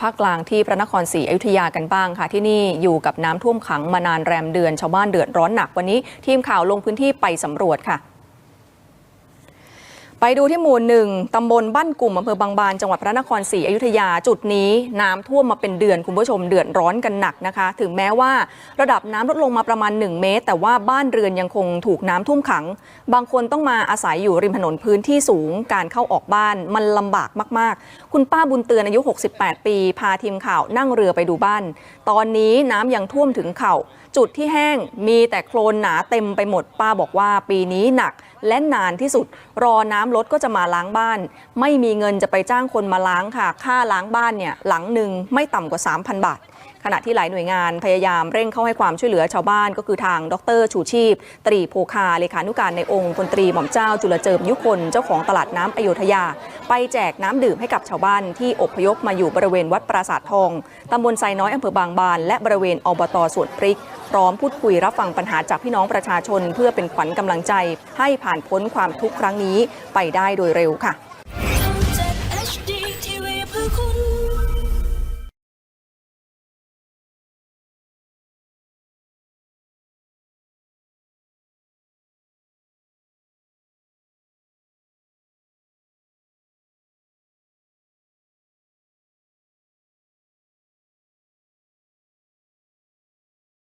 ภาคกลางที่พระนครศรีอยุธยากันบ้างค่ะ ที่นี่อยู่กับน้ำท่วมขังมานานแรมเดือนชาวบ้านเดือดร้อนหนักวันนี้ ทีมข่าวลงพื้นที่ไปสำรวจค่ะ ไปดูที่หมู่หนึ่งตำบลบ้านกลุ่มอำเภอบางบานจังหวัดพระนครศรีอยุธยาจุดนี้น้ำท่วมมาเป็นเดือนคุณผู้ชมเดือดร้อนกันหนักนะคะ ถึงแม้ว่าระดับน้ำลดลงมาประมาณ 1 เมตร แต่ว่าบ้านเรือนยังคงถูกน้ำท่วมขัง บางคนต้องมาอาศัยอยู่ริมถนนพื้นที่สูงการเข้าออกบ้านมันลำบากมาก ๆ คุณป้าบุญเตือนอายุ 68 ปี พาทีมข่าวนั่งเรือไปดูบ้าน ตอนนี้น้ำยังท่วมถึงเข่า จุดที่แห้งมีแต่โคลนหนาเต็มไปหมดป้าบอกว่าปีนี้หนัก และนานที่สุด รอน้ำลดก็จะมาล้างบ้าน ไม่มีเงินจะไปจ้างคนมาล้างค่ะ ค่าล้างบ้านเนี่ยหลังหนึ่งไม่ต่ำกว่า 3,000 บาท ขณะที่หลายหน่วยงานพยายามเร่งเข้าให้ความช่วยเหลือชาวบ้านก็คือทางดรชูชีพ ตรีโพคาเลขานุการในองค์พลตรีหม่อมเจ้า จุลเจิมยุคนเจ้าของตลาดน้ำอโยธยา ไปแจกน้ำดื่มให้กับชาวบ้านที่อพยพมาอยู่บริเวณวัดปราสาททองตำบลไซน้อยอำเภอบางบาน และบริเวณอบตสวนพริก พร้อมพูดคุยรับฟังปัญหาจากพี่น้องประชาชน เพื่อเป็นขวัญกำลังใจ ให้ผ่านพ้นความทุกข์ครั้งนี้ไปได้โดยเร็วค่ะ